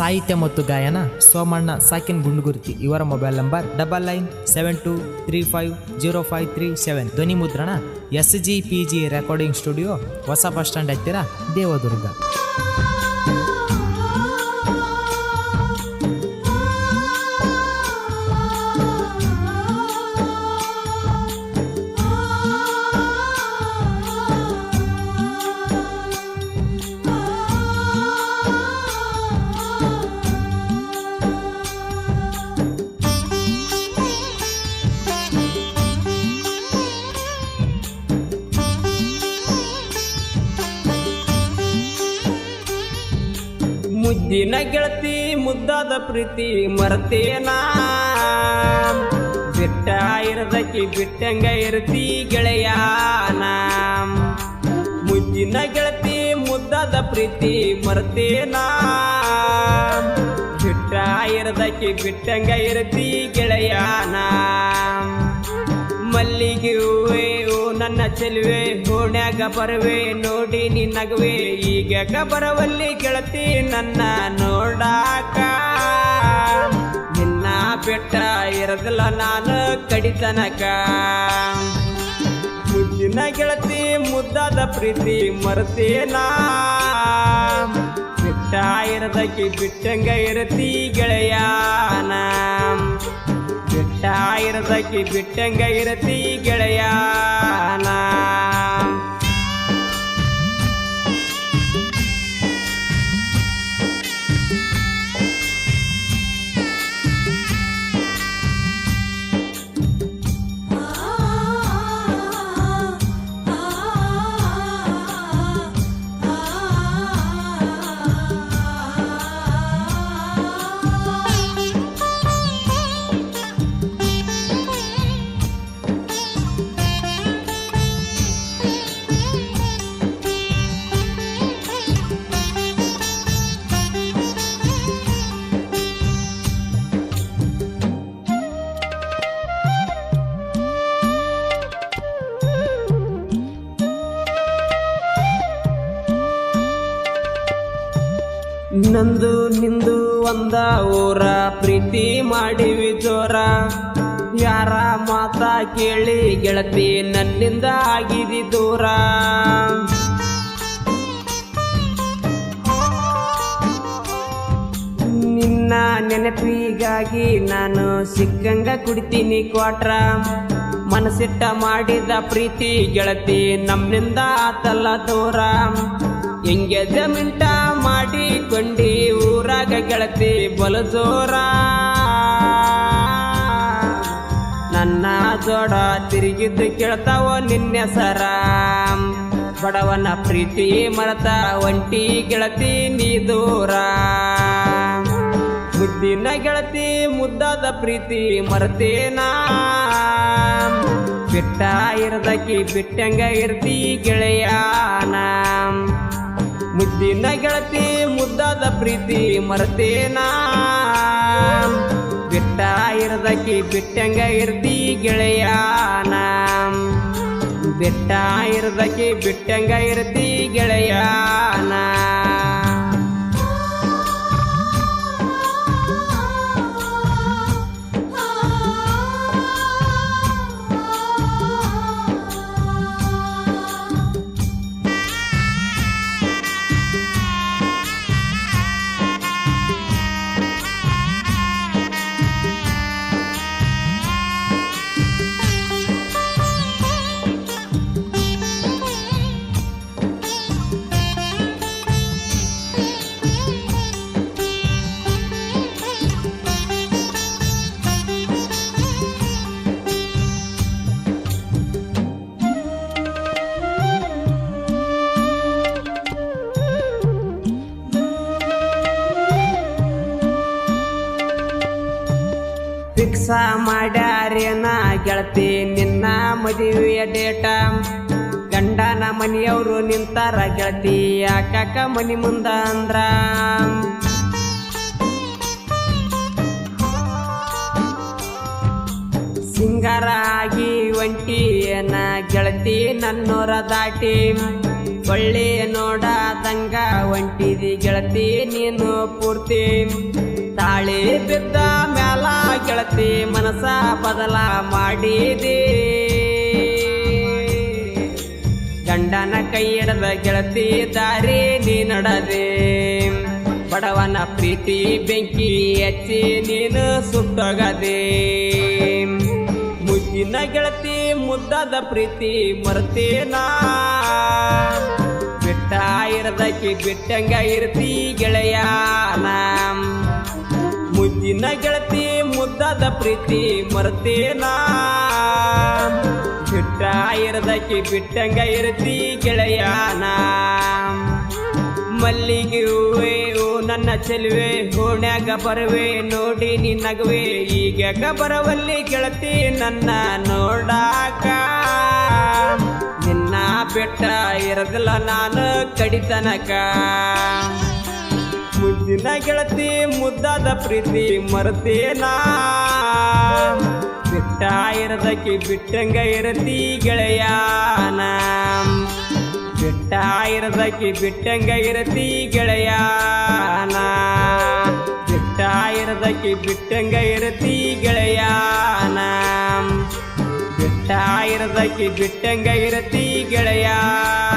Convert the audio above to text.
ಸಾಹಿತ್ಯ ಮತ್ತು ಗಾಯನ ಸೋಮಣ್ಣ ಸಾಕಿನ್ ಗುಂಡುಗುರ್ತಿ. ಇವರ mobile number double nine seven two three five zero five three seven. ಧ್ವನಿ ಮುದ್ರಣ S G P G recording studio ಹೊಸ ಬಸ್ ಸ್ಟ್ಯಾಂಡ್ ಹತ್ತಿರ ದೇವದುರ್ಗ. ಮುದ್ದಿನ ಗೆಳತಿ, ಮುದ್ದಾದ ಪ್ರೀತಿ ಮರ್ತೇನಾ? ಬಿಟ್ಟ ಇರದಕ್ಕಿ ಬಿಟ್ಟಂಗ ಇರ್ತಿ ಗೆಳೆಯಾನ? ಮುದ್ದಿನ ಗೆಳತಿ, ಮುದ್ದಾದ ಪ್ರೀತಿ ಮರ್ತೇನಾ? ಬಿಟ್ಟ ಇರದಕ್ಕಿ ಬಿಟ್ಟಂಗ ಇರ್ತಿ ಗೆಳೆಯಾನ? ಮಲ್ಲಿಗೆ ಹೂವೆ ನನ್ನ ಚೆಲುವೆ ಓಣ್ಯಾಗ ಬರುವೆ, ನೋಡಿ ನಿನ್ನಗುವೆ. ಈಗ ಬರವಲ್ಲಿ ಗೆಳತಿ ನನ್ನ ನೋಡಾಕ. ನಿನ್ನ ಬೆಟ್ಟ ಇರದಲ್ಲ ನಾನು ಕಡಿತನಕ. ಮುದ್ದಿನ ಗೆಳತಿ ಮುದ್ದಾದ ಪ್ರೀತಿ ಮರೆತೇನ. ಬಿಟ್ಟ ಇರದಕ್ಕೆ ಬಿಟ್ಟಂಗ ಇರತಿ ಗೆಳೆಯಾನ. ಬಿಟ್ಟ ಇರದಕ್ಕೆ ಬಿಟ್ಟಂಗ ಇರತಿ ಗೆಳೆಯಾನ ನಂದು ನಿಂದು ಒಂದ ಊರ, ಪ್ರೀತಿ ಮಾಡಿವಿ ಜೋರ. ಯಾರ ಮಾತ ಕೇಳಿ ಗೆಳತಿ ನನ್ನಿಂದ ಆಗಿದಿ ದೂರ. ನಿನ್ನ ನೆನಪಿಗಾಗಿ ನಾನು ಸಿಕ್ಕಂಗ ಕುಡಿತೀನಿ ಕ್ವಾಟ್ರ. ಮನಸ್ಸಿಟ್ಟ ಮಾಡಿದ ಪ್ರೀತಿ ಗೆಳತಿ ನಮ್ಮಿಂದ ಆತಲ್ಲ ದೂರ. ಎಂಗೇಜ್ಮೆಂಟ ಮಾಡಿಕೊಂಡಿ ಊರಾಗ ಗೆಳತಿ ಬಲು ಜೋರ ನನ್ನ ಜೋಡ ತಿರುಗಿದ್ದು ಕೇಳ್ತಾವ ನಿನ್ನೆಸರ ಬಡವನ ಪ್ರೀತಿ ಮರತ ಒಂಟಿ ಗೆಳತಿ ನೀ ದೂರ. ಮುದ್ದಿನ ಗೆಳತಿ ಮುದ್ದಾದ ಪ್ರೀತಿ ಮರತೇನಾ. ಬಿಟ್ಟ ಇರದಕ್ಕಿ ಬಿಟ್ಟಂಗ ಇರ್ತಿ ಗೆಳೆಯಾನ. ಮುದ್ದಿನ ಗೆಳತಿ ಮುದ್ದಾದ ಪ್ರೀತಿ ಮರತೇನಾ? ಬಿಟ್ಟ ಇರದಕ್ಕಿ ಬಿಟ್ಟಂಗ ಇರ್ತಿ ಗೆಳೆಯಾನ? ಬಿಟ್ಟ ಇರದಕ್ಕಿ ಬಿಟ್ಟಂಗ ಇರ್ತಿ ಗೆಳೆಯಾನ? ಫಿಕ್ಸ ಮಾಡ್ಯಾರೇನ ಗೆಳತಿ, ನಿನ್ನ ಮದುವೆಯ ಡೇಟ ಗಂಡನ ಮನೆಯವರು ನಿಂತಾರ ಗೆಳತಿ ಯಾಕಕ್ಕ ಮನಿ ಮುಂದ ಅಂದ್ರ? ಸಿಂಗಾರ ಆಗಿ ಒಂಟಿ ಏನ ಗೆಳತಿ ನನ್ನೋರ ದಾಟಿ ಬಳ್ಳಿ ನೋಡಾದಂಗ ಒಂಟಿದಿ ಗೆಳತಿ ನೀನು ಪೂರ್ತಿ. ತಾಳಿ ಬಿದ್ದ ಮ್ಯಾಲ ಗೆಳತಿ ಮನಸ ಬದಲ ಮಾಡಿದಿ. ಗಂಡನ ಕೈ ಹಿಡದ ಗೆಳತಿ ದಾರಿ ನೀ ನಡದೆ. ಬಡವನ ಪ್ರೀತಿ ಬೆಂಕಿ ಹಚ್ಚಿ ನೀನು ಸುಟ್ಟೋಗದೆ. ಮುದ್ದಿನ ಗೆಳತಿ ಮುದ್ದಾದ ಪ್ರೀತಿ ಮರ್ತೀನಾ? ಇರದಕ್ಕೆ ಬಿಟ್ಟಂಗ ಇರ್ತಿ ಗೆಳೆಯ ಮುದ್ದಿನ ಗೆಳತಿ, ಮುದ್ದಾದ ಪ್ರೀತಿ ಮರ್ತೇನಾ ಬಿಟ್ಟ ಇರದಕ್ಕೆ ಬಿಟ್ಟಂಗ ಇರ್ತಿ ಗೆಳೆಯ ಮಲ್ಲಿಗೆ ಹೂವೆ ಓ ನನ್ನ ಚೆಲುವೆ, ಹೋಣ್ಯಾಗ ಬರುವೆ, ನೋಡಿ ನಿನ್ನಗುವೆ ಈಗ ಬರವಲ್ಲಿ ಗೆಳತಿ ನನ್ನ ನೋಡಾಕ. ಬೆಟ್ಟ ಇರದಿಲ್ಲ ನಾನು ಕಡಿತನಕ ಮುದ್ದಿನ ಗೆಳತಿ ಮುದ್ದಾದ ಪ್ರೀತಿ ಮರ್ತೇನಾ ಬಿಟ್ಟ ಇರದಕ್ಕೆ ಬಿಟ್ಟಂಗ ಇರತಿ ಗೆಳೆಯಾನ ಬಿಟ್ಟ ಇರದಕ್ಕೆ ಬಿಟ್ಟಂಗ ಇರತಿ ಗೆಳೆಯಾನ ಬಿಟ್ಟ ಇರದಕ್ಕೆ ಬಿಟ್ಟಂಗ ಇರತಿ ಬಿಟ್ಟ ಇರದಕ್ಕೆ ಬಿಟ್ಟಂಗ ಇರತಿ ಗೆಳೆಯಾನ